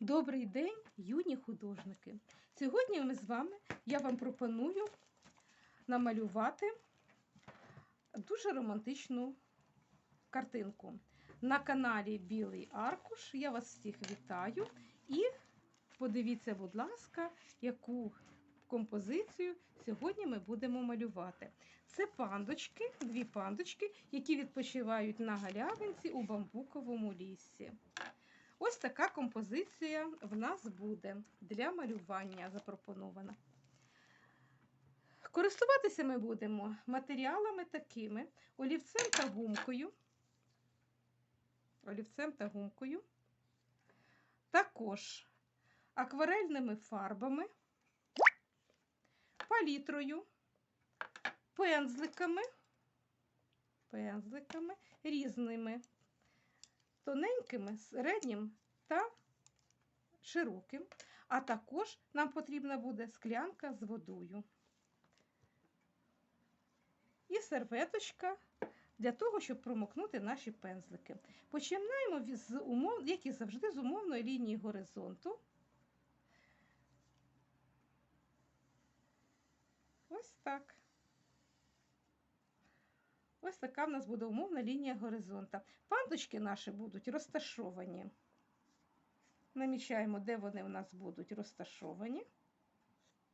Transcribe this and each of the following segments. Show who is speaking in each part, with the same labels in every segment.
Speaker 1: Добрий день, юні художники! Сьогодні ми з вами я вам пропоную намалювати дуже романтичну картинку. На каналі Білий Аркуш. Я вас всіх вітаю і подивіться, будь ласка, яку композицію сьогодні ми будемо малювати. Це пандочки, дві пандочки, які відпочивають на галявинці у бамбуковому лісі. Ось така композиція в нас буде для малювання запропонована. Користуватися ми будемо матеріалами такими: олівцем та гумкою. Олівцем та гумкою. Також акварельними фарбами, палітрою, пензликами, пензликами різними тоненькими, середнім та широким. А також нам потрібна буде склянка з водою. І серветочка для того, щоб промокнути наші пензлики. Починаємо з умов, як і завжди, з умовної лінії горизонту. Ось так. Ось така в нас буде умовна лінія горизонта. Пандочки наші будуть розташовані. Намічаємо, де вони в нас будуть розташовані.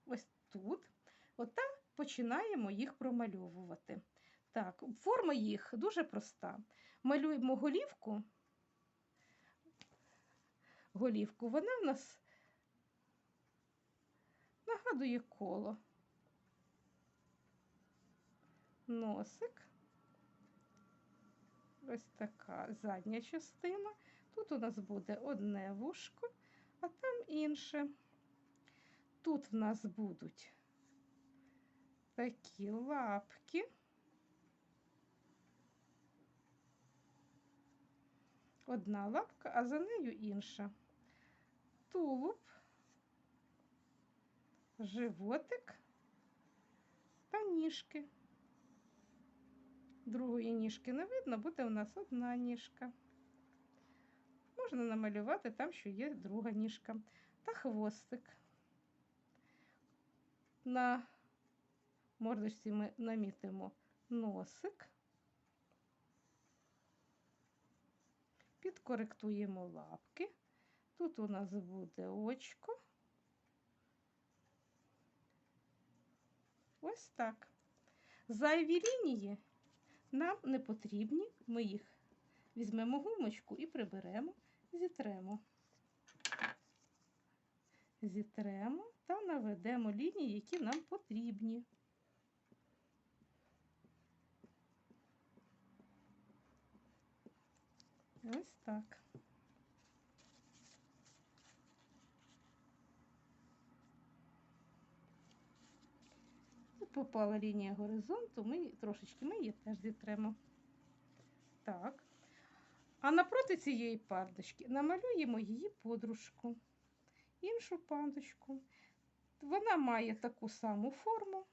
Speaker 1: Ось тут. Ота починаємо їх промальовувати. Так, форма їх дуже проста. Малюємо голівку. Голівку, вона в нас нагадує коло. Носик. Ось така задня частина. Тут у нас буде одне вушко, а там інше. Тут в нас будуть такі лапки. Одна лапка, а за нею інша. Тулуб, животик та ніжки. Другої ніжки не видно, буде у нас одна ніжка. Можна намалювати там, що є друга ніжка. Та хвостик. На мордочці ми намітимо носик, підкоректуємо лапки. Тут у нас буде очко. Ось так. Зайві лінії нам не потрібні, ми їх візьмемо гумочку і приберемо, зітремо. Зітремо та наведемо лінії, які нам потрібні. Ось так. Попала лінія горизонту, ми трошечки ми її теж зітремо. Так. А напроти цієї пандочки намалюємо її подружку, іншу пандочку. Вона має таку саму форму,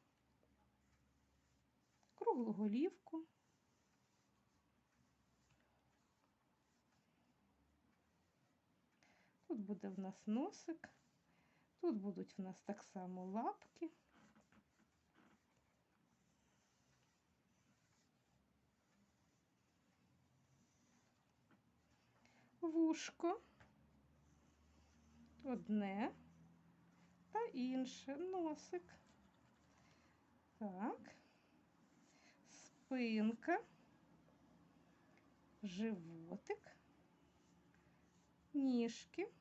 Speaker 1: круглу голівку. Тут буде в нас носик, тут будуть в нас так само лапки. Вушко, одне та інше носик. Так, спинка, животик, ніжки.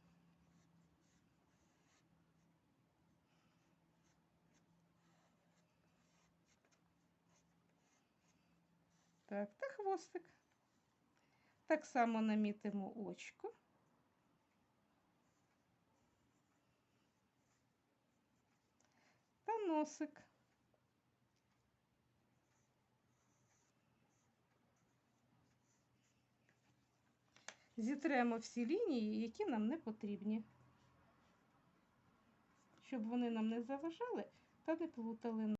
Speaker 1: Так, та хвостик. Так само намітимо очко. Та носик. Зітремо всі лінії, які нам не потрібні, щоб вони нам не заважали та не плутали.